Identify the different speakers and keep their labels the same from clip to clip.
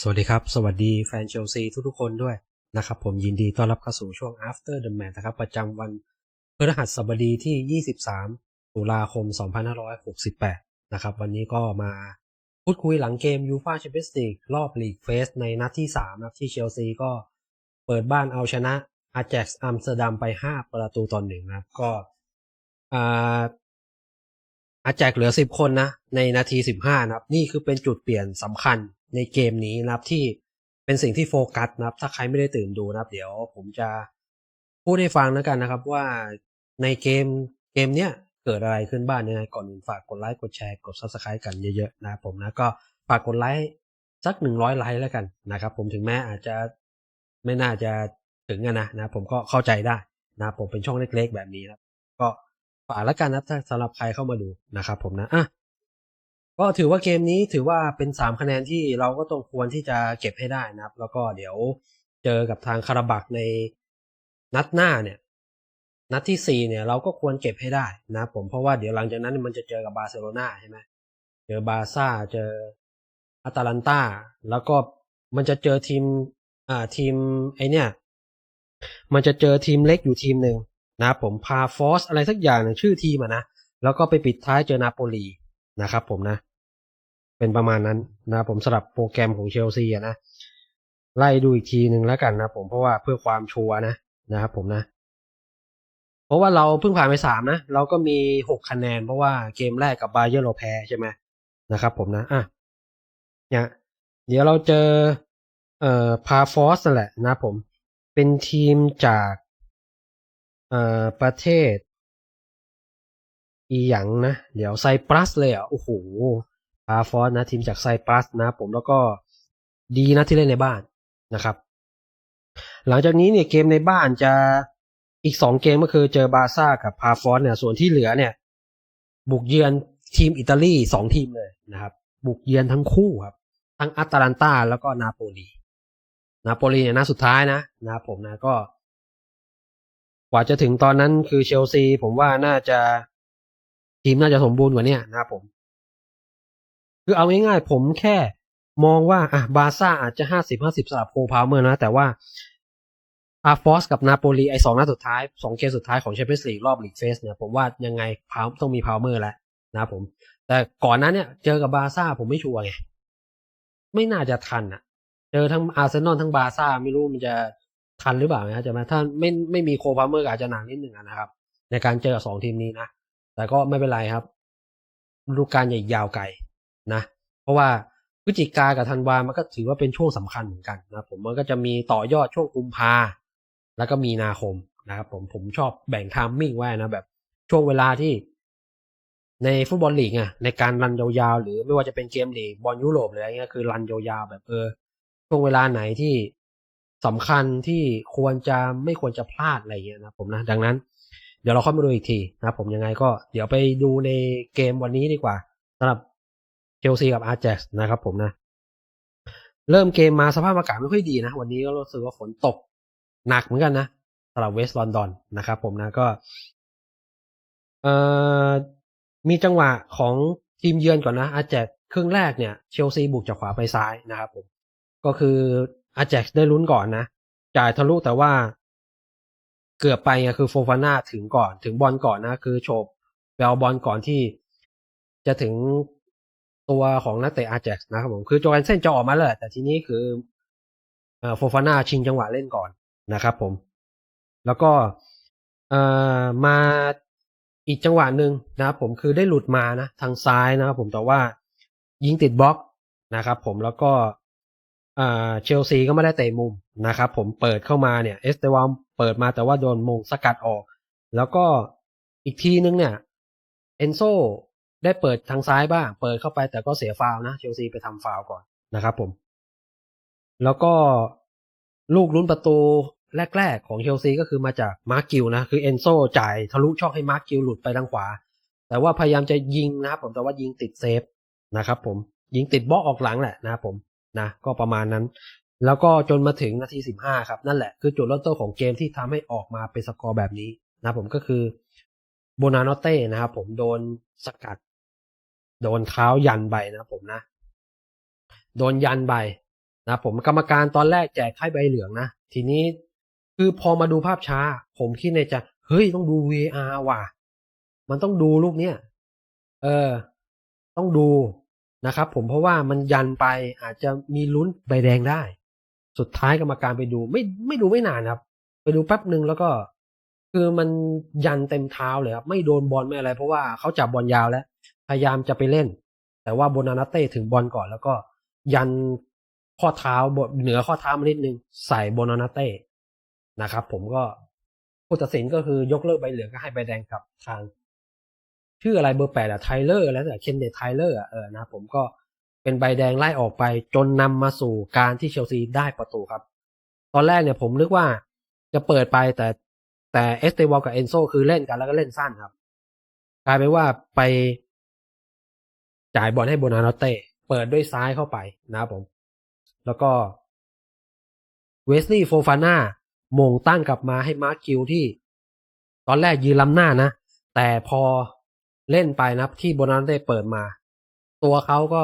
Speaker 1: สวัสดีครับ สวัสดีแฟนเชลซีทุกๆคนด้วยนะครับ ผมยินดีต้อนรับเข้าสู่ช่วง after the match นะครับ ประจำวันพฤหัสบดีที่ 23 ตุลาคม 2568 นะครับ วันนี้ก็มาพูดคุยหลังเกมยูฟาแชมเปี้ยนส์ลีกรอบลีกเฟสในนัดที่3นะครับที่เชลซีก็เปิดบ้านเอาชนะอาแจ็กซ์อัมสเตอร์ดัมไป 5 ประตูต่อหนึ่งนะครับ ก็อาแจกเหลือสิบคนนะ ในนาทีสิบห้านะครับ นี่คือเป็นจุดเปลี่ยนสำคัญ ในเกมนี้นะครับที่เป็นสิ่งที่โฟกัสนะครับ ถ้าใครไม่ได้ตื่นดูนะครับ เดี๋ยวผมจะพูดให้ฟังแล้วกันนะครับ ว่าในเกมเกมเนี้ยเกิดอะไรขึ้นบ้างยังไงก่อนอื่นฝากกดไลค์กดแชร์กด subscribe กันเยอะๆนะครับผมนะก็ฝากกดไลค์สักหนึ่งร้อยไลค์แล้วกันนะครับ ผมถึงแม้อาจจะไม่น่าจะถึงนะนะผมก็เข้าใจได้นะผมเป็นช่องเล็กๆแบบนี้นะครับก็ฝากแล้วกันนะถ้าสำหรับใครเข้ามาดูนะครับผมนะอะ ก็ถือว่าเกมนี้ถือว่าเป็นสามคะแนนที่เราก็ต้องควรที่จะเก็บให้ได้นะครับ แล้วก็เดี๋ยวเจอกับทางคาราบักในนัดหน้าเนี่ย นัดที่สี่เนี่ยเราก็ควรเก็บให้ได้นะครับผมเพราะว่าเดี๋ยวหลังจากนั้นมันจะเจอกับบาร์เซโลนาใช่ไหมเจอบาซ่าเจออาตาลันตาแล้วก็มันจะเจอทีมอ่าทีมไอเนี่ย มันจะเจอทีมเล็กอยู่ทีมหนึ่งนะครับผมพาฟอสอะไรสักอย่างหนึ่งชื่อทีมอะนะแล้วก็ไปปิดท้ายเจอนาโปลี นะครับผมนะ เป็นประมาณนั้นนะผมสำหรับโปรแกรมของเชลซีอะนะไล่ดูอีกทีหนึ่งแล้วกันนะผมเพราะว่าเพื่อความชัวร์นะนะครับผมนะ เพราะว่าเราเพิ่งผ่านไปสามนะ เราก็มีหกคะแนน เพราะว่าเกมแรกกับบาเยอร์เราแพ้ใช่ไหมนะครับผมนะอะเนี่ยเดี๋ยวเราเจอเอ่อพาฟอสนั่นแหละนะผมเป็นทีมจากเอ่อประเทศ อีหยังนะ เดี๋ยวไซปรัสเลยอะโอ้โหพาฟอสนะ ทีมจากไซปรัสนะ ผมแล้วก็ดีนะที่เล่นในบ้านนะครับ หลังจากนี้เนี่ยเกมในบ้านจะอีกสองเกมก็คือเจอบาร์ซ่ากับพาฟอสเนี่ย ส่วนที่เหลือเนี่ย บุกเยือนทีมอิตาลีสองทีมเลยนะครับ บุกเยือนทั้งคู่ครับ ทั้งอัตแลนตาแล้วก็นาโปลีนาโปลีเนี่ยนัดสุดท้ายนะนะผมนะก็ กว่าจะถึงตอนนั้นคือเชลซี ผมว่าน่าจะ ทีมน่าจะสมบูรณ์กว่านี้นะครับผม คือเอาง่ายๆผมแค่มองว่าอะบาซ่าอาจจะห้าสิบห้าสิบสำหรับโคพาวเมอร์นะ แต่ว่าอาฟอสกับนาโปลีไอสองนัดสุดท้ายสองเกมสุดท้ายของแชมเปี้ยนส์ลีกรอบลีกเฟสเนี่ยผมว่ายังไงพาวต้องมีพาวเมอร์แล้วนะผม แต่ก่อนนั้นเนี่ย เจอกับบาซ่าผมไม่ชัวร์ไง ไม่น่าจะทันอะ เจอทั้งอาร์เซนอลทั้งบาซ่าไม่รู้มันจะทันหรือเปล่านะจะมาถ้าไม่ไม่มีโคพาวเมอร์อาจจะหนักนิดหนึ่งนะครับ ในการเจอสองทีมนี้นะ แต่ก็ไม่เป็นไรครับฤดูกาลใหญ่ยาวไกลนะ เพราะว่าพฤศจิกากับธันวา มันก็ถือว่าเป็นช่วงสำคัญเหมือนกันนะผมมันก็จะมีต่อยอดช่วงกุมภาแล้วก็มีนาคมนะครับผมผมชอบแบ่งไทามมิ่งไว้นะแบบ ช่วงเวลาที่ ในฟุตบอลลีกอะในการรันยาวๆหรือไม่ว่าจะเป็นเกมลีกบอลยุโรปหรืออะไรเงี้ยคือรันยาวๆแบบเออ ช่วงเวลาไหนที่สำคัญที่ควรจะไม่ควรจะพลาดอะไรเงี้ยนะผมนะดังนั้น เดี๋ยวเราค่อยมาดูอีกทีนะผมยังไงก็เดี๋ยวไปดูในเกมวันนี้ดีกว่าสำหรับเชลซีกับอาร์เจกนะครับผมนะ เริ่มเกมมาสภาพอากาศไม่ค่อยดีนะ วันนี้ก็รู้สึกว่าฝนตกหนักเหมือนกันนะสำหรับเวสต์ลอนดอนนะครับผมนะก็เอ่อมีจังหวะของทีมเยือนก่อนนะ อาร์เจกครึ่งแรกเนี่ยเชลซีบุกจากขวาไปซ้ายนะครับผมก็คืออาแจ็กได้ลุ้นก่อนนะจ่ายทะลุแต่ว่า เกือบไปไงคือโฟฟาน่าถึงก่อน ถึงบอลก่อนนะคือโฉบไปเอาบอลก่อนที่จะถึงตัวของนักเตะอาแจ็กนะครับผมคือโจแอนเซนจะออกมาเลยแต่ทีนี้คือโฟฟาน่าชิงจังหวะเล่นก่อนนะครับผม แล้วก็มาอีกจังหวะหนึ่งนะครับผมคือได้หลุดมานะทางซ้ายนะครับผมแต่ว่ายิงติดบล็อกนะครับผมแล้วก็เชลซีก็ไม่ได้เตะมุม นะครับผมเปิดเข้ามาเนี่ยเอสเตวามเปิดมาแต่ว่าโดนมงสกัดออก แล้วก็อีกทีนึงเนี่ยเอนโซได้เปิดทางซ้ายบ้าง เปิดเข้าไปแต่ก็เสียฟาวนะเชลซีไปทำฟาวก่อนนะครับผม แล้วก็ลูกลุ้นประตูแรกๆของเชลซีก็คือมาจากมาร์กิลนะ คือเอนโซจ่ายทะลุช่องให้มาร์กิลหลุดไปทางขวา แต่ว่าพยายามจะยิงนะครับผมแต่ว่ายิงติดเซฟนะครับผมยิงติดบล็อกออกหลังแหละนะครับผมนะก็ประมาณนั้น แล้วก็จนมาถึงนาทีสิบห้าครับ นั่นแหละคือจุดเริ่มต้นของเกมที่ทำให้ออกมาเป็นสกอร์แบบนี้นะผมก็คือโบนาโนเต้นะครับผมโดนสกัด โดนเท้ายันใบนะผมนะ โดนยันใบนะผมกรรมการตอนแรกแจกไพ่ใบเหลืองนะ ทีนี้คือพอมาดูภาพช้า ผมคิดในใจเฮ้ยต้องดู VAR ว่ะ มันต้องดูลูกเนี้ยเออ ต้องดูนะครับผมเพราะว่ามันยันไปอาจจะมีลุ้นใบแดงได้ สุดท้ายกรรมการไปดู ไม่ไม่ดูไม่นานครับ ไปดูแป๊บหนึ่งแล้วก็ คือมันยันเต็มเท้าเลยครับไม่โดนบอลไม่อะไร เพราะว่าเขาจับบอลยาวแล้ว พยายามจะไปเล่น แต่ว่าโบนานาเต้ถึงบอลก่อน แล้วก็ยันข้อเท้าบเหนือข้อเท้ามานิดนึงใส่โบนานาเต้นะครับ ผมก็ผู้ตัดสินก็คือยกเลิกใบเหลืองก็ให้ใบแดงกับทางชื่ออะไรเบอร์แปดอะไทเลอร์แล้วแต่เคนเนตไทเลอร์เออนะผมก็ เป็นใบแดงไล่ออกไปจนนำมาสู่การที่เชลซีได้ประตูครับ ตอนแรกเนี่ยผมนึกว่าจะเปิดไปแต่แต่เอสเตวอลกับเอนโซคือเล่นกันแล้วก็เล่นสั้นครับ กลายเป็นว่าไปจ่ายบอลให้โบนาโนเต้เปิดด้วยซ้ายเข้าไปนะครับผม แล้วก็เวสลีย์โฟฟาน่าโมงตั้งกลับมาให้มาร์คคิวที่ ตอนแรกยืนล้ำหน้านะ แต่พอเล่นไปนะที่โบนาโนเต้เปิดมา ตัวเขาก็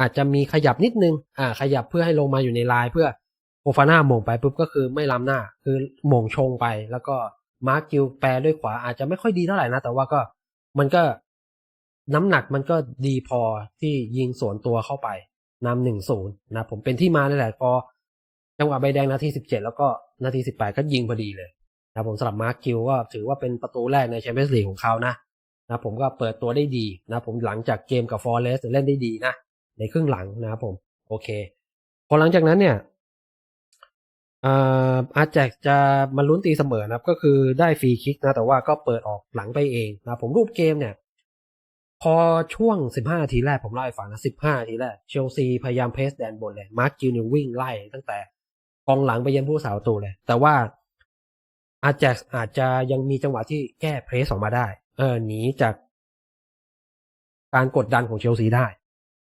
Speaker 1: อาจจะมีขยับนิดนึง อ่า ขยับเพื่อให้ลงมาอยู่ในลายเพื่อโฟฟาน่าโมงไปปุ๊บก็คือไม่ล้ำหน้า คือโมงชงไป แล้วก็มาร์คคิวแปรด้วยขวาอาจจะไม่ค่อยดีเท่าไหร่นะ แต่ว่าก็มันก็น้ำหนักมันก็ดีพอที่ยิงสวนตัวเข้าไปนำหนึ่งศูนย์นะผมเป็นที่มาในแหละพอจังหวะใบแดงนาทีสิบเจ็ดแล้วก็นาทีสิบแปดก็ยิงพอดีเลยนะผมสำหรับมาร์คคิวก็ถือว่าเป็นประตูแรกในแชมเปี้ยนส์ลีกของเขานะนะผมก็เปิดตัวได้ดีนะผมหลังจากเกมกับฟอร์เรสเล่นได้ดีนะ ในครึ่งหลังนะครับผม โอเค พอหลังจากนั้นเนี่ยอาแจกจะมาลุ้นตีเสมอนะครับก็คือได้ฟรีคิกนะ แต่ว่าก็เปิดออกหลังไปเองนะผมรูปเกมเนี่ย พอช่วง 15นาทีแรกผมเล่าให้ฟังนะ 15นาทีแรกเชลซีพยายามเพสแดนบนเลยมาร์คกิวเนี่ยวิ่งไล่ตั้งแต่กองหลังไปยันผู้สาวตูเลย แต่ว่าอาแจกอาจจะยังมีจังหวะที่แก้เพรสออกมาได้ เออหนีจากการกดดันของเชลซีได้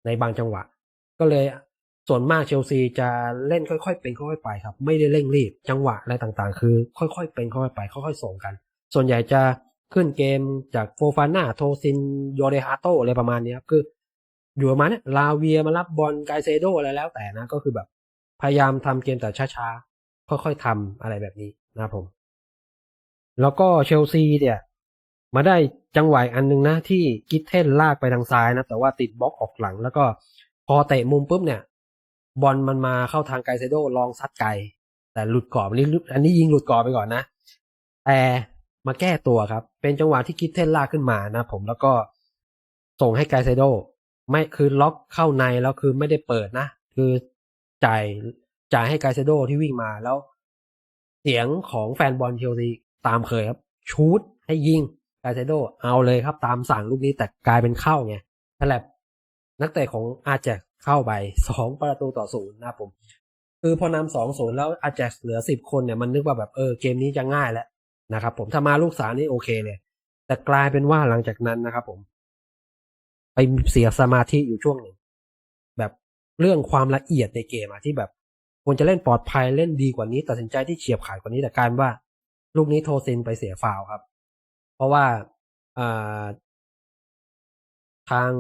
Speaker 1: ในบางจังหวะ ก็เลยส่วนมากเชลซีจะเล่นค่อยๆเป็นค่อยๆไปครับ ไม่ได้เร่งรีบจังหวะอะไรต่างๆ คือ ค่อยๆเป็นค่อยๆไป ค่อยๆส่งกัน ส่วนใหญ่จะขึ้นเกมจากโฟฟาน่าโทซินโยเรฮาโตอะไรประมาณนี้ครับคือ อยู่ประมาณนี้ลาเวียมารับบอลไกเซโดอะไรแล้วแต่นะ ก็คือแบบพยายามทำเกมแต่ช้าๆ ค่อยๆทำอะไรแบบนี้นะผม แล้วก็เชลซีเนี่ย มาได้จังหวะอันนึงนะที่กิทเทนลากไปทางซ้ายนะ แต่ว่าติดบล็อกออกหลัง แล้วก็พอเตะมุมปุ๊บเนี่ย บอลมันมาเข้าทางไกเซโดลองซัดไกล แต่หลุดกรอบอันนี้อันนี้ยิงหลุดกรอบไปก่อนนะ แต่มาแก้ตัวครับ เป็นจังหวะที่กิทเทนลากขึ้นมานะ ผมแล้วก็ส่งให้ไกเซโดไม่คือล็อกเข้าในแล้วคือไม่ได้เปิดนะ คือจ่ายจ่ายให้ไกเซโดที่วิ่งมาแล้ว เสียงของแฟนบอลเชลซีตามเคยครับ ชูดให้ยิง ไกเซโดเอาเลยครับตามสั่งลูกนี้แต่กลายเป็นเข้าไงฉลับนักเตะของอาแจกเข้าไปสองประตูต่อศูนย์นะผม คือพอนำสองศูนย์แล้วอาแจกเหลือสิบคนเนี่ยมันนึกว่าแบบเออเกมนี้จะง่ายแล้วนะครับผมถ้ามาลูกสามนี่โอเคเลย แต่กลายเป็นว่าหลังจากนั้นนะครับผม ไปเสียสมาธิอยู่ช่วงหนึ่งแบบเรื่องความละเอียดในเกมอะที่แบบควรจะเล่นปลอดภัยเล่นดีกว่านี้ ตัดสินใจที่เฉียบขาดกว่านี้แต่กายว่า ลูกนี้โทซินไปเสียฟาวครับ เพราะว่าทาง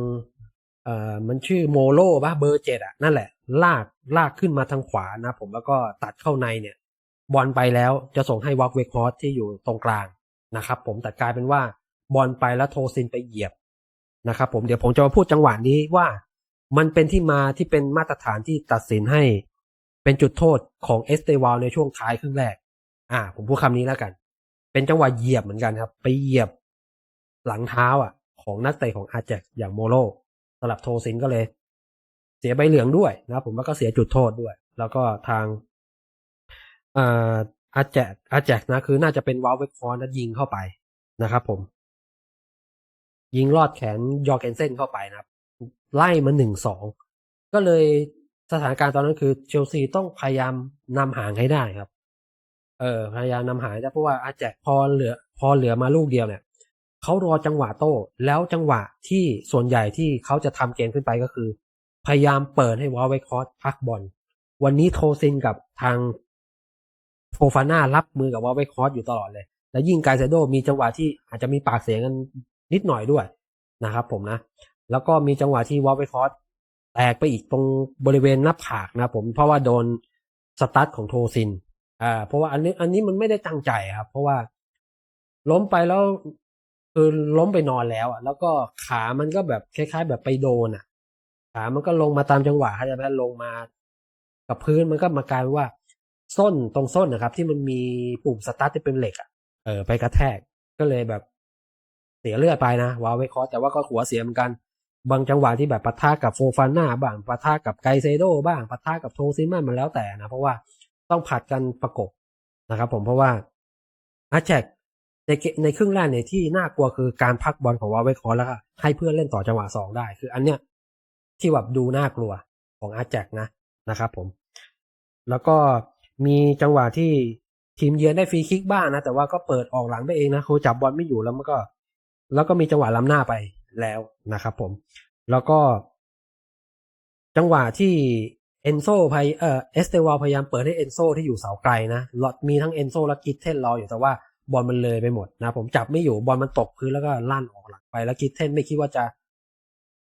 Speaker 1: เอ่อมันชื่อโมโลป่ะเบอร์เจ็ดอะนั่นแหละ ลากลากขึ้นมาทางขวานะผมแล้วก็ตัดเข้าในเนี่ย บอลไปแล้วจะส่งให้วอกเวคฮอสที่อยู่ตรงกลางนะครับผมแต่กลายเป็นว่าบอลไปแล้วโทซินไปเหยียบนะครับผมเดี๋ยวผมจะมาพูดจังหวะนี้ว่ามันเป็นที่มาที่เป็นมาตรฐานที่ตัดสินให้เป็นจุดโทษของเอสเตวาลในช่วงท้ายครึ่งแรก อ่า ผมพูดคำนี้แล้วกัน เป็นจังหวะเหยียบเหมือนกันครับ ไปเหยียบหลังเท้าอะ ของนักเตะของอาแจกอย่างโมโลสำหรับโทซินก็เลย เสียใบเหลืองด้วยนะผมแล้วก็เสียจุดโทษด้วย แล้วก็ทางอาแจกอาแจกนะคือน่าจะเป็นวาลเวคอนนะยิงเข้าไปนะครับผม ยิงลอดแขนยอร์เกนเซนเข้าไปนะครับ ไล่มาหนึ่งสองก็เลยสถานการณ์ตอนนั้นคือเชลซีต้องพยายามนำห่างให้ได้ครับ เออพยายามนำหางได้เพราะว่าอาแจกพอเหลือ พอเหลือมาลูกเดียวเนี่ยเขารอจังหวะโต้แล้วจังหวะที่ส่วนใหญ่ที่เขาจะทำเกมขึ้นไปก็คือ พยายามเปิดให้วอลไวคอสพักบอลวันนี้โทซินกับทางโฟฟาน่ารับมือกับวอลไวคอสอยู่ตลอดเลย แล้วยิ่งไกเซโดมีจังหวะที่อาจจะมีปากเสียงกันนิดหน่อยด้วยนะครับผมนะ แล้วก็มีจังหวะที่วอลไวคอสแตกไปอีกตรงบริเวณหน้าผากนะผมเพราะว่าโดนสตาร์ทของโทซิน อ่า เพราะว่าอันนี้อันนี้มันไม่ได้ตั้งใจครับ เพราะว่าล้มไปแล้วคือล้มไปนอนแล้วอะ แล้วก็ขามันก็แบบคล้าย ๆ แบบไปโดนอะ ขามันก็ลงมาตามจังหวะเขาใจะแบบลงมา กับพื้นมันก็มากลายว่าส้นตรงส้นนะครับ ที่มันมีปุ่มสตาร์ทที่เป็นเหล็กอะเออไปกระแทกก็เลยแบบเสียเลือดไปนะวาเวคอสแต่ว่าก็หัวเสียเหมือนกัน บางจังหวะที่แบบปะทะกับโฟฟาน่าบ้างปะทะกับไกเซโดบ้างปะทะกับโทซิมันมันแล้วแต่นะ เพราะว่า ต้องผัดกันประกบนะครับผมเพราะว่าอาแจกในในครึ่งแรกเนี่ยที่น่ากลัวคือการพักบอลของวาเวคอแล้วก็ให้เพื่อนเล่นต่อจังหวะสองได้ คืออันเนี้ยที่แบบดูน่ากลัวของอาแจกนะนะครับผม แล้วก็มีจังหวะที่ทีมเยือนได้ฟรีคิกบ้างนะ แต่ว่าก็เปิดออกหลังไปเองนะคือจับบอลไม่อยู่แล้วมันก็ แล้วก็มีจังหวะล้ำหน้าไปแล้วนะครับผม แล้วก็ จังหวะที่ เอนโซพยเอ่อเอสเตวาพยายามเปิดให้เอนโซที่อยู่เสาไกลนะลอมีทั้งเอนโซและกิทเทนรออยู่แต่ว่าบอลมันเลยไปหมดนะ ผมจับไม่อยู่บอลมันตกพื้นแล้วก็ลั่นออกหลังไป แล้วกิทเทนไม่คิดว่าจะ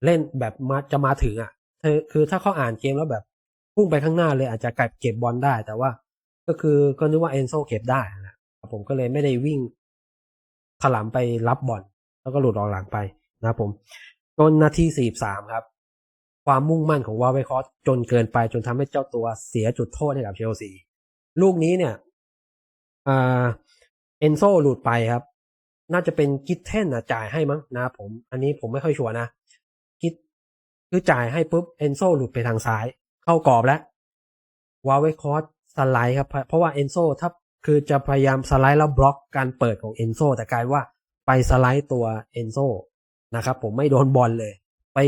Speaker 1: เล่นแบบมาจะมาถึงอะคือคือถ้าเขาอ่านเกมแล้วแบบพุ่งไปข้างหน้าเลยอาจจะเก็บบอลได้ แต่ว่า ก็คือก็นึกว่าเอนโซเก็บได้นะผมก็เลยไม่ได้วิ่งถลำไปรับบอลแล้วก็หลุดออกหลังไปนะผมจนนาทีสี่สามครับ ความมุ่งมั่นของวาเวคอสจนเกินไปจนทำให้เจ้าตัวเสียจุดโทษให้กับเชลซี ลูกนี้เนี่ยเอนโซหลุดไปครับ น่าจะเป็นกิทเทนนะจ่ายให้มั้งนะผม อันนี้ผมไม่ค่อยชัวร์นะกิทคือจ่ายให้ปุ๊บเอนโซหลุดไปทางซ้าย เข้ากรอบแล้ววาเวคอสสไลด์ครับเพราะว่าเอนโซถ้าคือจะพยายามสไลด์แล้วบล็อกการเปิดของเอนโซแต่กลายว่าไปสไลด์ตัวเอนโซนะครับผมไม่โดนบอลเลย ไป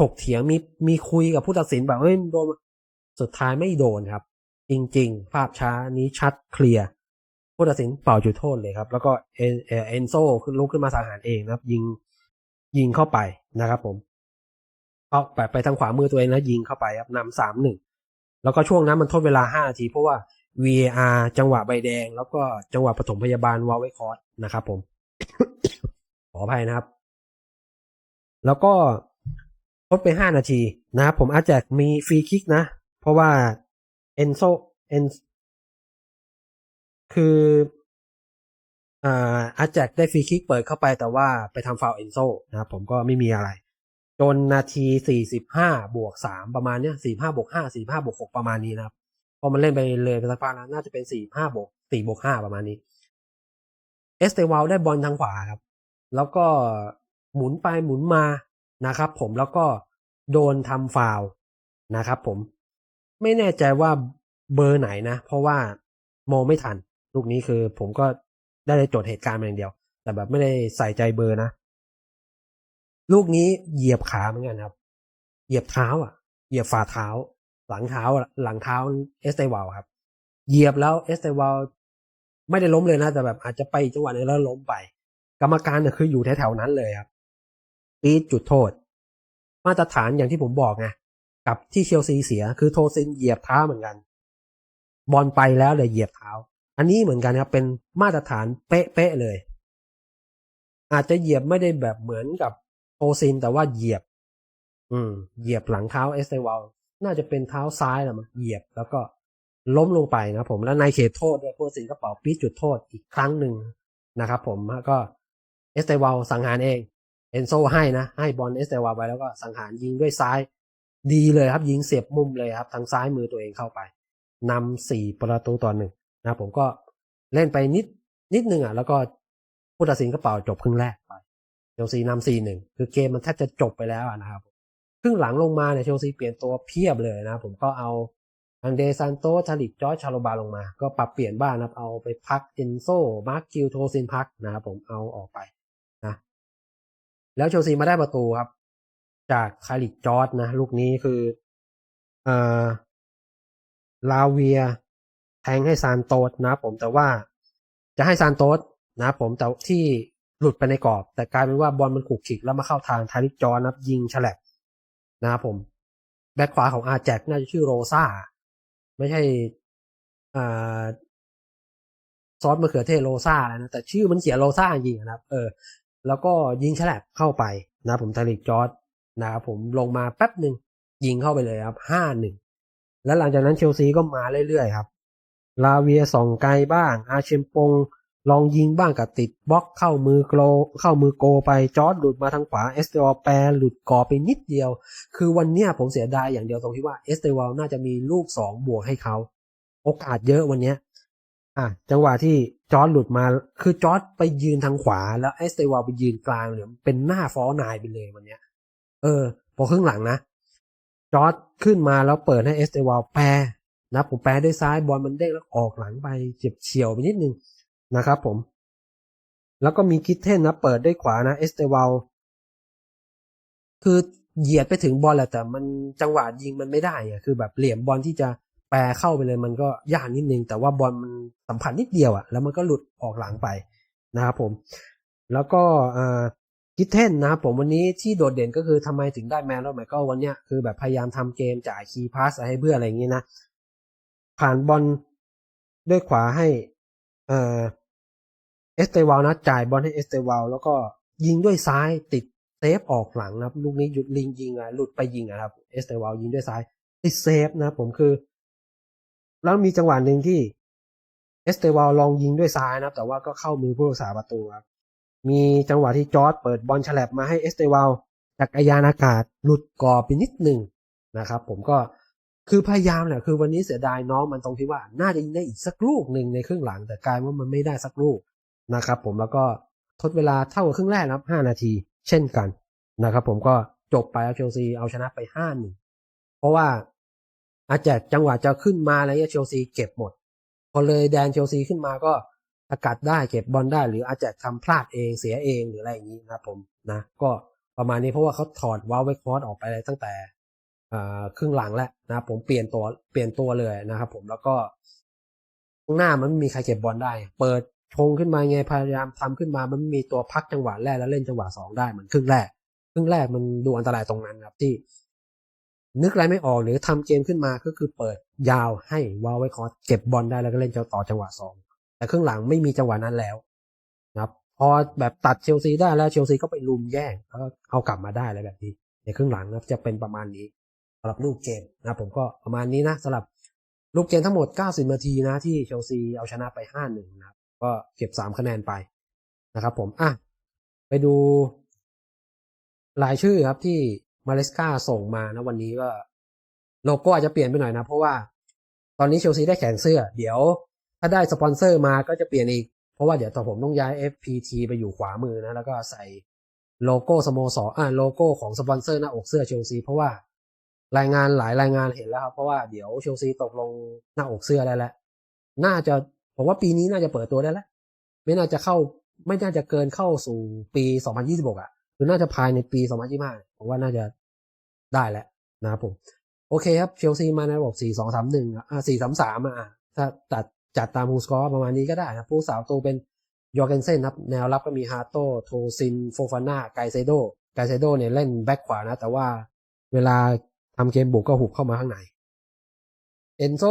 Speaker 1: ถกเถียงมีมีคุยกับผู้ตัดสินแบบเฮ้ยโดนสุดท้ายไม่โดนครับ จริง ๆ ภาพช้านี้ชัดเคลียร์ผู้ตัดสินเป่าจุดโทษเลยครับ แล้วก็เอนเอนโซขึ้นลุกขึ้นมาสังหารเองนะครับ ยิงยิงเข้าไปนะครับ ผมเอาไปไปทางขวามือตัวเองแล้วยิงเข้าไปครับนำสามหนึ่งแล้วก็ช่วงนั้นมันทดเวลาห้านาทีเพราะว่า VAR จังหวะใบแดง แล้วก็จังหวะปฐมพยาบาลวาไวคอร์สนะครับ ผมขออภัยนะครับ แล้วก็ ทดไปห้านาทีนะครับผมอาจจะมีฟรีคิกนะ เพราะว่าเอนโซเอนคืออาอาแจกได้ฟรีคิกเปิดเข้าไปแต่ว่าไปทำฟาวเอนโซนะครับผมก็ไม่มีอะไร จนนาทีสี่สิบห้าบวกสามประมาณเนี้ยสี่ห้าบวกห้าสี่ห้าบวกหกประมาณนี้นะครับพอมันเล่นไปเลยไปสักพักแล้วน่าจะเป็นสี่ห้าบวกสี่บวกห้าประมาณนี้ เอสเตวาลได้บอลทางขวาครับ แล้วก็หมุนไปหมุนมา นะครับ ผมแล้วก็โดนทำฟาวนะครับ ผมไม่แน่ใจว่าเบอร์ไหนนะ เพราะว่ามองไม่ทัน ลูกนี้คือผมก็ได้จดเหตุการณ์มาอย่างเดียว แต่แบบไม่ได้ใส่ใจเบอร์นะ ลูกนี้เหยียบขาเหมือนกันครับ เหยียบเท้า อะ เหยียบฝ่าเท้า หลังเท้า หลังเท้าเอสเตวาลครับ เหยียบแล้วเอสเตวาลไม่ได้ล้มเลยนะ แต่แบบอาจจะไปจังหวะนี้แล้วล้มไป กรรมการเนี่ยคืออยู่แถวๆนั้นเลยครับ ปีดจุดโทษ มาตรฐานอย่างที่ผมบอกไงกับที่เชลซีเสียคือโทซินเหยียบเท้าเหมือนกัน บอลไปแล้วเลยเหยียบเท้า อันนี้เหมือนกันครับเป็นมาตรฐานเป๊ะๆเลย อาจจะเหยียบไม่ได้แบบเหมือนกับโทซินแต่ว่าเหยียบ อืม เหยียบหลังเท้าเอสเตวาลน่าจะเป็นเท้าซ้ายแหละมั้งเหยียบแล้วก็ล้มลงไปนะผมแล้วในเขตโทษด้วยผู้สินก็เป่าปี๊ดจุดโทษอีกครั้งหนึ่งนะครับ ผมก็เอสเตวาลสังหารเอง เอนโซให้นะให้บอลเอสเตวาไปแล้วก็สังหารยิงด้วยซ้ายดีเลยครับ ยิงเสียบมุมเลยครับ ทางซ้ายมือตัวเองเข้าไปนำสี่ประตูต่อหนึ่งนะผมก็เล่นไปนิดนิดหนึ่งอะ แล้วก็ผู้ตัดสินก็เป่าจบครึ่งแรกไปเชลซีนำสี่หนึ่งคือเกมมันแทบจะจบไปแล้วนะครับครึ่งหลังลงมาเนี่ยเชลซีเปลี่ยนตัวเพียบเลยนะผมก็เอาอังเดซันโตทาริกจอร์ชาโลบาลงมา ก็ปรับเปลี่ยนบ้างนะครับเอาไปพักเอนโซมาร์คิวโทซินพักนะครับผมเอาออกไป แล้วเชลซีมาได้ประตูครับ จากคาริจอร์ดนะ ลูกนี้คือเอ่อลาเวีย แทงให้ซานโตสนะผมแต่ว่าจะให้ซานโตสนะผมแต่ที่หลุดไปในกรอบ แต่กลายเป็นว่าบอลมันขุกขิกแล้วมาเข้าทางทาริจอร์นะยิงฉลับนะครับผม แบ็คขวาของอาแจกน่าจะชื่อโรซาไม่ใช่อ่าซอสมะเขือเทศโรซาแล้วนะแต่ชื่อมันเขียนโรซาจริงนะครับ เออ แล้วก็ยิงฉลับเข้าไปนะผมทาริกจอร์ดนะครับผมลงมาแป๊บหนึ่งยิงเข้าไปเลยครับห้าหนึ่งแล้วหลังจากนั้นเชลซีก็มาเรื่อยๆครับ ลาเวียส่องไกลบ้าง อาเชมปงลองยิงบ้างกับติดบล็อกเข้ามือโกลเข้ามือโกไปจอร์ดหลุดมาทางขวาเอสเตอร์แปรหลุดกรอไปนิดเดียว คือวันเนี้ยผมเสียดายอย่างเดียวตรงที่ว่าเอสเตอร์น่าจะมีลูกสองบวกให้เขา โอกาสเยอะวันเนี้ย อะจังหวะที่จอร์ดหลุดมาคือจอร์ดไปยืนทางขวา แล้วเอสเตอร์ไปยืนกลางเหลือเป็นหน้าฟอนายไปเลยวันเนี้ย เออ พอครึ่งหลังนะจอร์ดขึ้นมาแล้วเปิดให้เอสเตวาแปรนะผมแปรด้วยซ้ายบอลมันเด้งแล้วออกหลังไปเจ็บเฉียวไปนิดนึงนะครับผม แล้วก็มีคิดเทนนะเปิดด้วยขวานะเอสเตวาคือเหยียดไปถึงบอลแหละแต่มันจังหวะยิงมันไม่ได้อะคือแบบเหลี่ยมบอลที่จะ ปรเข้าไปเลยมันก็ยากนิดนึง แต่ว่าบอลมันสัมผัสนิดเดียวอะแล้วมันก็หลุดออกหลังไปนะครับผม แล้วก็อ่าคิดเทนนะครับผมวันนี้ที่โดดเด่นก็คือทำไมถึงได้แมนแล้วไหมก็วันเนี้ยคือแบบพยายามทำเกมจ่ายคีย์พาสให้เพื่อนอะไรอย่างนี้นะ ผ่านบอลด้วยขวาให้เอเอสเตวาลนะจ่ายบอลให้เอสเตวาลแล้วก็ยิงด้วยซ้ายติดเซฟออกหลังนะครับลูกนี้หยุดลิงยิงอะหลุดไปยิงอะครับเอสเตวาลยิงด้วยซ้ายติดเซฟนะผมคือ แล้วมีจังหวะหนึ่งที่เอสเตวาลลองยิงด้วยซ้ายนะครับแต่ว่าก็เข้ามือผู้รักษาประตูครับมีจังหวะที่จอร์ดเปิดบอลฉลับมาให้เอสเตวาลจากอายานอากาศหลุดกรอบไปนิดหนึ่งนะครับ ผมก็คือพยายามแหละคือวันนี้เสียดายน้องมันตรงที่ว่า น่าจะยิงได้อีกสักลูกหนึ่งในครึ่งหลัง แต่กลายว่ามันไม่ได้สักลูกนะครับ ผมแล้วก็ทดเวลาเท่ากับครึ่งแรกนะครับห้านาที เช่นกันนะครับ ผมก็จบไปเชลซีเอาชนะไปห้าหนึ่งเพราะว่า อาจจะจังหวะจะขึ้นมาอะไรเงี้ยเชลซีเก็บหมด พอเลยแดนเชลซีขึ้นมาก็สกัดได้เก็บบอลได้ หรืออาจจะทำพลาดเองเสียเองหรืออะไรอย่างนี้นะผมนะก็ประมาณนี้เพราะว่าเขาถอดวาลเวคคอร์สออกไปเลยตั้งแต่ครึ่งหลังแล้วนะผมเปลี่ยนตัวเปลี่ยนตัวเลยนะครับผมแล้วก็ข้างหน้ามันไม่มีใครเก็บบอลได้ เปิดชงขึ้นมาไงพยายามทำขึ้นมามันมีตัวพักจังหวะแรกแล้วเล่นจังหวะสองได้เหมือนครึ่งแรกครึ่งแรกมันดูอันตรายตรงนั้นครับที่ นึกอะไรไม่ออกหรือทำเกมขึ้นมาก็คือเปิดยาวให้วาลเวคคอร์สเก็บบอลได้แล้วก็เล่นเจ้าต่อจังหวะสองแต่ครึ่งหลังไม่มีจังหวะนั้นแล้วนะครับ พอแบบตัดเชลซีได้แล้วเชลซีก็ไปลุมแย่งแล้วก็เอากลับมาได้อะไรแบบนี้ ในครึ่งหลังนะจะเป็นประมาณนี้สำหรับลูกเกมนะผมก็ประมาณนี้นะสำหรับลูกเกมทั้งหมด 90 นาทีนะที่เชลซีเอาชนะไป 5-1 นะครับก็เก็บ 3 คะแนนไปนะครับ ผมอะไปดูรายชื่อครับที่ มาเลสกาส่งมานะวันนี้ก็โลโก้อาจจะเปลี่ยนไปหน่อยนะ เพราะว่าตอนนี้เชลซีได้แขนเสื้อ เดี๋ยว ถ้าได้สปอนเซอร์มาก็จะเปลี่ยนอีก เพราะว่าเดี๋ยวต่อผมต้องย้าย FPT ไปอยู่ขวามือนะ แล้วก็ใส่โลโก้สโมสรอ่าโลโก้ของสปอนเซอร์หน้าอกเสื้อเชลซีเพราะว่ารายงานหลายรายงานเห็นแล้วครับ เพราะว่าเดี๋ยวเชลซีตกลงหน้าอกเสื้อได้แล้วน่าจะผมว่าปีนี้น่าจะเปิดตัวได้แล้ว ไม่น่าจะเข้าไม่น่าจะเกินเข้าสู่ปี 2026อะ หรือน่าจะภายในปี 2025 ผมว่าน่าจะได้แล้วนะครับผม โอเคครับเชลซีมาในระบบ4 2 3 1อะ4 3 3อะถ้าตัดจัดตามฮูสกอร์ประมาณนี้ก็ได้นะผู้สาวตัวเป็นยอร์เกนเซนครับแนวรับก็มีฮาโตโทซินโฟฟาน่าไกเซโดไกเซโดเนี่ยเล่นแบ็คขวานะ แต่ว่าเวลาทำเกมบุกก็หุบเข้ามาข้างในเอนโซ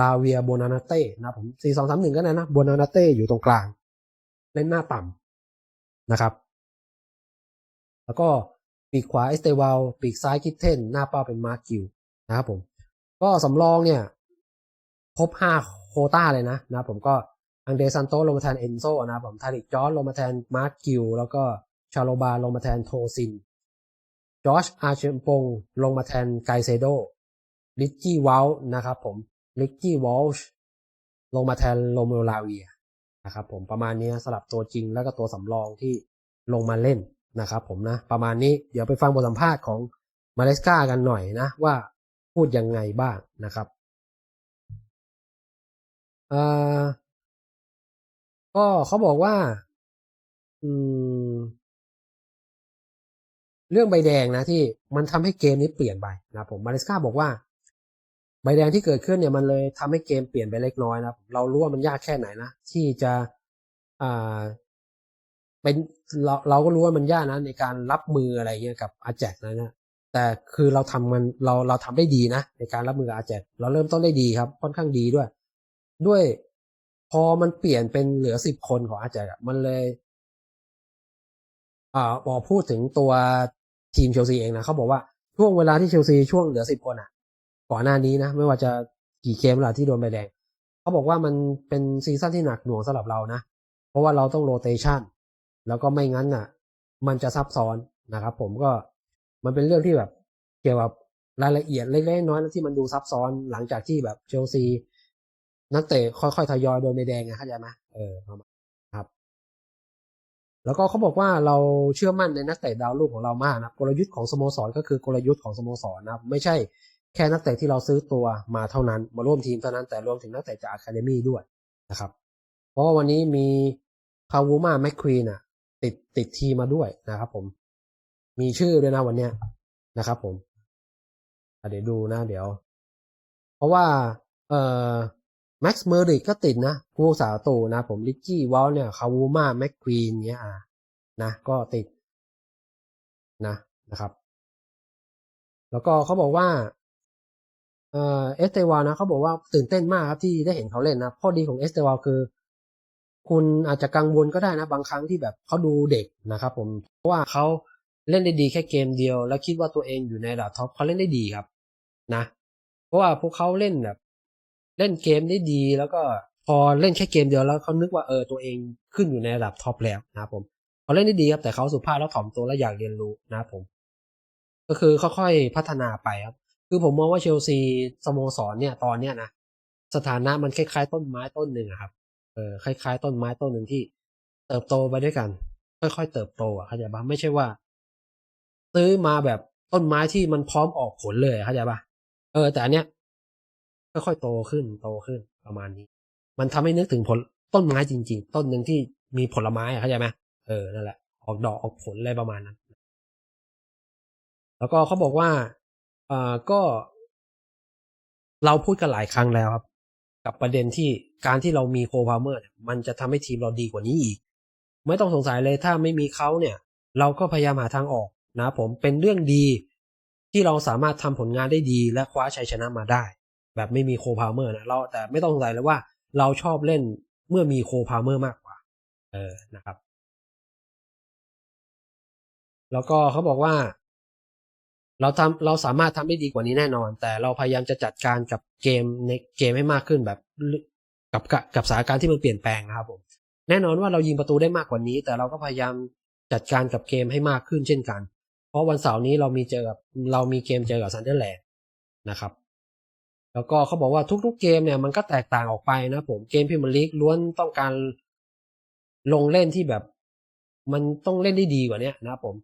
Speaker 1: ลาเวียโบนานาเต้นะผม4 2 3 1ก็ได้นะโบนานาเต้อยู่ตรงกลาง เล่นหน้าต่ำนะครับ แล้วก็ ปีกขวาเอสเตวาลปีกซ้ายคิดเทนหน้าเป้าเป็นมาร์กิวนะครับผม ก็สำรองเนี่ยครบห้าโคต้าเลยนะนะผมก็อังเดซันโตลงมาแทนเอนโซนะผมทาริกจอร์ลงมาแทนมาร์กิวแล้วก็ชาโลบาลงมาแทนโทซินจอชอาเชมปงลงมาแทนไกเซโดลิกกี้วอลนะครับผมลิกกี้วอลชลงมาแทนโรเมโอลาเวียนะครับผมประมาณนี้สลับตัวจริงแล้วก็ตัวสำรองที่ลงมาเล่น นะครับผมนะประมาณนี้เดี๋ยวไปฟังบทสัมภาษณ์ของมาเลสกากันหน่อยนะว่าพูดยังไงบ้างนะครับเออก็เขาบอกว่าอืมเรื่องใบแดงนะที่มันทำให้เกมนี้เปลี่ยนไปนะผมมาเลสกาบอกว่าใบแดงที่เกิดขึ้นเนี่ยมันเลยทำให้เกมเปลี่ยนไปเล็กน้อยนะเรารู้ว่ามันยากแค่ไหนนะที่จะอ่า เป็นเราเราก็รู้ว่ามันยากนะในการรับมืออะไรเงี้ยกับอาแจกนะนะแต่คือเราทำมันเราเราทำได้ดีนะ ในการรับมือกับอาแจกเราเริ่มต้นได้ดีครับ ค่อนข้างดีด้วย ด้วยพอมันเปลี่ยนเป็นเหลือสิบคนของอาแจกมันเลยอ่าพอพูดถึงตัวทีมเชลซีเองนะเขาบอกว่าช่วงเวลาที่เชลซีช่วงเหลือสิบคนอะ ก่อนหน้านี้นะ ไม่ว่าจะกี่เกมเวลาที่โดนใบแดงเขาบอกว่ามันเป็นซีซั่นที่หนักหน่วงสำหรับเรานะ เพราะว่าเราต้องโรเตชัน แล้วก็ไม่งั้นน่ะ มันจะซับซ้อนนะครับ ผมก็มันเป็นเรื่องที่แบบเกี่ยวกับรายละเอียดเล็กๆน้อยๆที่มันดูซับซ้อนหลังจากที่แบบเชลซี นักเตะค่อยๆทยอยโดนใบแดงไงเข้าใจไหมเออประมาครับ แล้วก็เขาบอกว่าเราเชื่อมั่นในนักเตะดาวรุ่งของเรามากนะกลยุทธ์ของสโมสรก็คือกลยุทธ์ของสโมสรนะครับไม่ใช่แค่นักเตะที่เราซื้อตัวมาเท่านั้น มาร่วมทีมเท่านั้นแต่รวมถึงนักเตะจากอะคาเดมี่ด้วยนะครับ เพราะว่าวันนี้มีคาวูมาแมคควีนอะ ติดติดทีมาด้วยนะครับผมมีชื่อด้วยนะวันเนี้ยนะครับผมเดี๋ยวดูนะเดี๋ยว เพราะว่า เอ่อแม็กซ์เมอริกก็ติดนะผู้สาวตูนะผมลิกกี้วอลเนี่ยคาวูมาแมคควีนเนี้ยอะนะก็ติดนะนะครับ แล้วก็เขาบอกว่า เอ่อเอสเตวานะเขาบอกว่าตื่นเต้นมากครับที่ได้เห็นเขาเล่นนะข้อดีของเอสเตวาคือ คุณอาจจะกังวลก็ได้นะ บางครั้งที่แบบเขาดูเด็กนะครับผมเพราะว่าเขาเล่นได้ดีแค่เกมเดียว แล้วคิดว่าตัวเองอยู่ในระดับท็อปเขาเล่นได้ดีครับนะเพราะว่าพวกเขาเล่นแบบ เล่นเกมได้ดี แล้วก็พอเล่นแค่เกมเดียวแล้วเขานึกว่าเออตัวเองขึ้นอยู่ในระดับท็อปแล้วนะครับผมเขาเล่นได้ดีครับแต่เขาสุภาพแล้วถ่อมตัวและอยากเรียนรู้นะครับผม ก็คือค่อยๆพัฒนาไปครับ คือผมมองว่าเชลซีสโมสรเนี่ยตอนเนี้ยนะสถานะมันคล้ายๆต้นไม้ต้นหนึ่งครับ ออคล้ายๆ ต้นไม้ต้นหนึ่งที่ เติบโตไปด้วยกัน ค่อยๆเติบโตอะเข้าใจปะไม่ใช่ว่า ซื้อมาแบบต้นไม้ที่มันพร้อมออกผลเลยเข้าใจปะเออ แต่อันเนี้ยค่อยๆโตขึ้นโตขึ้นประมาณนี้ มันทำให้นึกถึงผลต้นไม้จริง ๆ ต้นหนึ่งที่มีผลไม้อะเข้าใจไหมเออนั่นแหละ ออกดอกออกผลอะไรประมาณนั้น แล้วก็เขาบอกว่าอ่าก็เราพูดกันหลายครั้งแล้วครับ กับประเด็นที่การที่เรามีโคพาเมอร์เนี่ยมันจะทำให้ทีมเราดีกว่านี้อีก ไม่ต้องสงสัยเลยถ้าไม่มีเขาเนี่ย เราก็พยายามหาทางออกนะผมเป็นเรื่องดีที่เราสามารถทำผลงานได้ดีและคว้าชัยชนะมาได้ แบบไม่มีโคพาเมอร์นะเราแต่ไม่ต้องสงสัยเลยว่าเราชอบเล่นเมื่อมีโคพาเมอร์มากกว่า เออนะครับ แล้วก็เขาบอกว่า เราทำเราสามารถทำได้ดีกว่านี้แน่นอน แต่เราพยายามจะจัดการกับเกมในเกมให้มากขึ้นแบบกับกับสถานการณ์ที่มันเปลี่ยนแปลงนะครับผมแน่นอนว่าเรายิงประตูได้มากกว่านี้ แต่เราก็พยายามจัดการกับเกมให้มากขึ้นเช่นกัน เพราะวันเสาร์นี้เรามีเจอกับเรามีเกมเจอกับซันเดอร์แลนด์นะครับ แล้วก็เขาบอกว่าทุกๆเกมเนี่ยมันก็แตกต่างออกไปนะผมเกมพรีเมียร์ลีกล้วนต้องการลงเล่นที่แบบ มันต้องเล่นได้ดีกว่านี้นะครับผม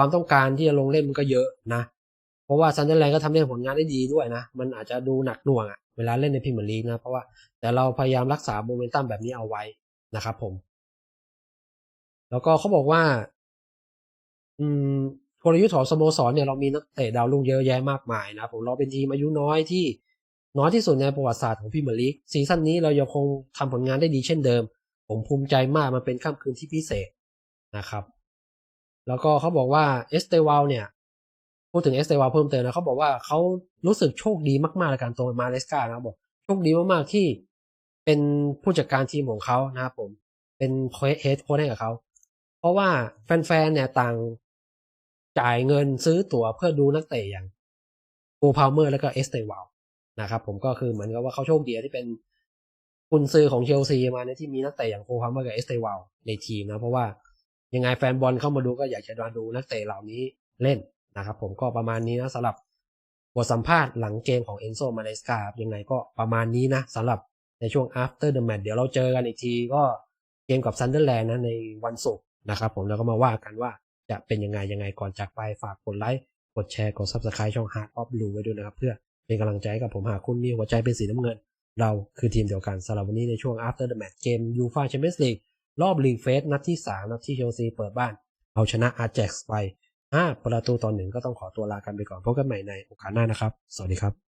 Speaker 1: ความต้องการที่จะลงเล่นมันก็เยอะนะ เพราะว่าซันเดอร์แลนด์ก็ทำได้ผลงานได้ดีด้วยนะ มันอาจจะดูหนักหน่วงอะเวลาเล่นในพรีเมียร์ลีกนะ เพราะว่าแต่เราพยายามรักษาโมเมนตัมแบบนี้เอาไว้นะครับผม แล้วก็เขาบอกว่า อืมกลยุทธ์ของสโมสรเนี่ยเรามีนักเตะดาวรุ่งเยอะแยะมากมายนะผมเราเป็นทีมอายุน้อยที่น้อยที่สุดในประวัติศาสตร์ของพรีเมียร์ลีกซีซั่นนี้เรายังคงทำผลงานได้ดีเช่นเดิม ผมภูมิใจมากมันเป็นค่ำคืนที่พิเศษนะครับ แล้วก็เขาบอกว่าเอสเตวาลเนี่ยพูดถึงเอสเตวาลเพิ่มเติมนะเขาบอกว่าเขารู้สึกโชคดีมากๆในการตัวมาเลสกานะครับบอกโชคดีมากๆที่เป็นผู้จัดการทีมของเขานะครับผมเป็นเฮดโค้ชให้กับเขาเพราะว่าแฟนๆเนี่ยต่างจ่ายเงินซื้อตั๋วเพื่อดูนักเตะอย่างโกพาวเมอร์แล้วก็เอสเตวาลนะครับผมก็คือเหมือนกับว่าเขาโชคดีที่เป็นกุนซือของเชลซีมาในที่มีนักเตะอย่างโกพาวเมอร์กับเอสเตวาลในทีมนะเพราะว่า ยังไงแฟนบอลเข้ามาดูก็อยากจะมาดูนักเตะเหล่านี้เล่นนะครับ ผมก็ประมาณนี้นะสำหรับบทสัมภาษณ์หลังเกมของเอนโซมาเลสกายังไงก็ประมาณนี้นะสำหรับในช่วง after the match เดี๋ยวเราเจอกันอีกทีก็เกมกับซันเดอร์แลนด์นะในวันศุกร์นะครับผมแล้วก็มาว่ากันว่าจะเป็นยังไงยังไงก่อนจากไปฝากกดไลค์กดแชร์กด subscribe ช่อง Heart of Blue ไว้ด้วยนะครับ เพื่อเป็นกำลังใจกับผมหากคุณมีหัวใจเป็นสีน้ำเงิน เราคือทีมเดียวกันสำหรับวันนี้ในช่วง after the match เกมยูฟาแชมเปี้ยนส์ลีก รอบลีเฟสนัดที่3นัดที่เชลซีเปิดบ้าน เอาชนะอาร์เจ็กซ์ไป5ประตูต่อหนึ่งก็ต้องขอตัวลากันไปก่อนพบกันใหม่ในโอกาสหน้านะครับ สวัสดีครับ